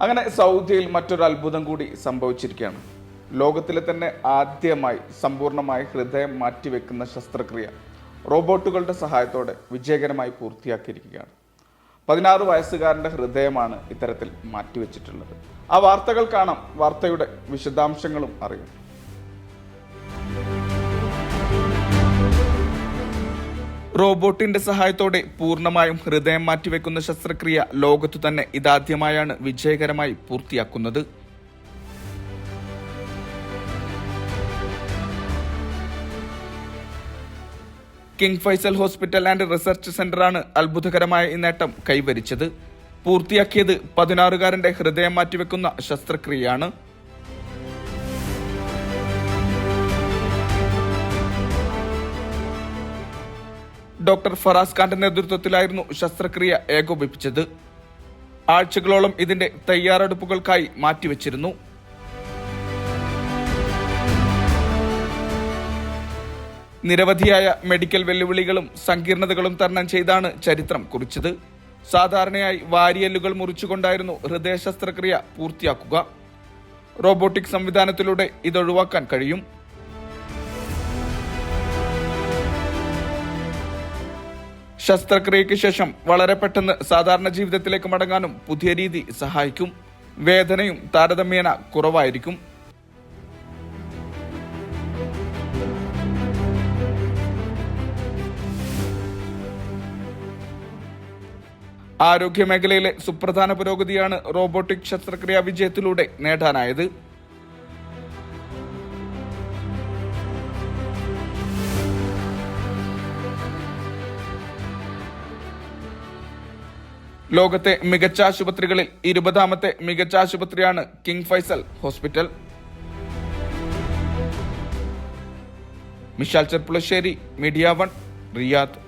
അങ്ങനെ സൗദിയിൽ മറ്റൊരു അത്ഭുതം കൂടി സംഭവിച്ചിരിക്കുകയാണ്. ലോകത്തിലെ തന്നെ ആദ്യമായി സമ്പൂർണമായി ഹൃദയം മാറ്റിവെക്കുന്ന ശസ്ത്രക്രിയ റോബോട്ടുകളുടെ സഹായത്തോടെ വിജയകരമായി പൂർത്തിയാക്കിയിരിക്കുകയാണ്. പതിനാറ് വയസ്സുകാരന്റെ ഹൃദയമാണ് ഇത്തരത്തിൽ മാറ്റിവെച്ചിട്ടുള്ളത്. ആ വാർത്തകൾ കാണാം. വാർത്തയുടെ വിശദാംശങ്ങളും അറിയാം. റോബോട്ടിന്റെ സഹായത്തോടെ പൂർണമായും ഹൃദയം മാറ്റിവെക്കുന്ന ശസ്ത്രക്രിയ ലോകത്തു തന്നെ ഇതാദ്യമായാണ് വിജയകരമായി പൂർത്തിയാക്കുന്നത്. King Faisal hospital and research സെന്ററാണ് അത്ഭുതകരമായ ഈ നേട്ടം കൈവരിച്ചത്. പൂർത്തിയാക്കിയത് പതിനാറുകാരന്റെ ഹൃദയം മാറ്റിവെക്കുന്ന ശസ്ത്രക്രിയയാണ്. ഡോക്ടർ ഫറാസ് ഖാന്റെ നേതൃത്വത്തിലായിരുന്നു ശസ്ത്രക്രിയ ഏകോപിപ്പിച്ചത്. ആഴ്ചകളോളം ഇതിന്റെ തയ്യാറെടുപ്പുകൾക്കായി മാറ്റിവെച്ചിരുന്നു. നിരവധിയായ മെഡിക്കൽ വെല്ലുവിളികളും സങ്കീർണതകളും തരണം ചെയ്താണ് ചരിത്രം കുറിച്ചത്. സാധാരണയായി വാരിയല്ലുകൾ മുറിച്ചുകൊണ്ടായിരുന്നു ഹൃദയ ശസ്ത്രക്രിയ പൂർത്തിയാക്കുക. റോബോട്ടിക് സംവിധാനത്തിലൂടെ ഇതൊഴിവാക്കാൻ കഴിയും. ശസ്ത്രക്രിയയ്ക്ക് ശേഷം വളരെ പെട്ടെന്ന് സാധാരണ ജീവിതത്തിലേക്ക് മടങ്ങാനും പുതിയ രീതി സഹായിക്കും. വേദനയും താരതമ്യേന കുറവായിരിക്കും. ആരോഗ്യ മേഖലയിലെ സുപ്രധാന പുരോഗതിയാണ് റോബോട്ടിക് ശസ്ത്രക്രിയാ വിജയത്തിലൂടെ നേടാനായത്. ലോകത്തെ മികച്ച ആശുപത്രികളിൽ ഇരുപതാമത്തെ മികച്ച ആശുപത്രിയാണ് king Faisal hospital. Mishal Cherpulassery media one Riyadh.